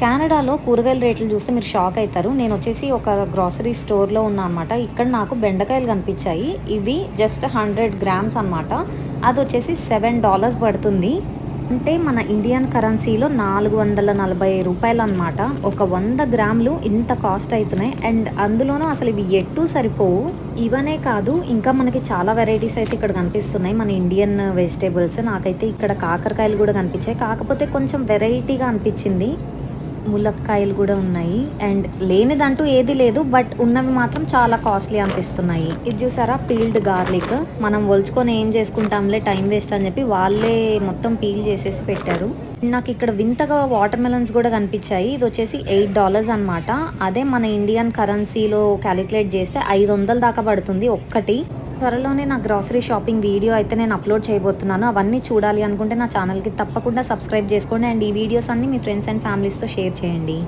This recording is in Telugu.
కెనడాలో కూరగాయల రేట్లు చూస్తే మీరు షాక్ అవుతారు. నేను వచ్చేసి ఒక గ్రాసరీ స్టోర్లో ఉన్నా అనమాట ఇక్కడ నాకు బెండకాయలు కనిపించాయి. ఇవి జస్ట్ హండ్రెడ్ గ్రామ్స్ అనమాట అది వచ్చేసి సెవెన్ డాలర్స్ పడుతుంది. అంటే మన ఇండియన్ కరెన్సీలో నాలుగు వందల నలభై రూపాయలు అనమాట ఒక వంద గ్రాములు ఇంత కాస్ట్ అవుతున్నాయి. అండ్ అందులోనూ అసలు ఇవి ఎట్టు సరిపోవు? ఇవనే కాదు ఇంకా మనకి చాలా వెరైటీస్ అయితే ఇక్కడ కనిపిస్తున్నాయి. మన ఇండియన్ వెజిటేబుల్స్ నాకైతే ఇక్కడ కాకరకాయలు కూడా కనిపించాయి. కాకపోతే కొంచెం వెరైటీగా అనిపించింది. ములక్కాయలు కూడా ఉన్నాయి. అండ్ లేనిదంటూ ఏది లేదు బట్ ఉన్నవి మాత్రం చాలా కాస్ట్లీ అనిపిస్తున్నాయి. ఇది చూసారా? Peeled garlic. మనం ఒలుచుకొని ఏం చేసుకుంటాంలే టైం వేస్ట్ అని చెప్పి వాళ్ళే మొత్తం పీల్ చేసేసి పెట్టారు. నాకు ఇక్కడ వింతగా వాటర్ మెలన్స్ కూడా కనిపించాయి. ఇది వచ్చేసి ఎయిట్ డాలర్స్ అనమాట అదే మన ఇండియన్ కరెన్సీలో క్యాలిక్యులేట్ చేస్తే ఐదు వందల దాకా పడుతుంది ఒక్కటి. త్వరలోనే నా గ్రాసరీ షాపింగ్ వీడియో అయితే నేను అప్లోడ్ చేయబోతున్నాను. అవన్నీ చూడాలి అనుకుంటే నా ఛానల్కి తప్పకుండా సబ్స్క్రైబ్ చేసుకోండి. అండ్ ఈ వీడియోస్ అన్ని మీ ఫ్రెండ్స్ అండ్ ఫ్యామిలీస్తో షేర్ చేయండి.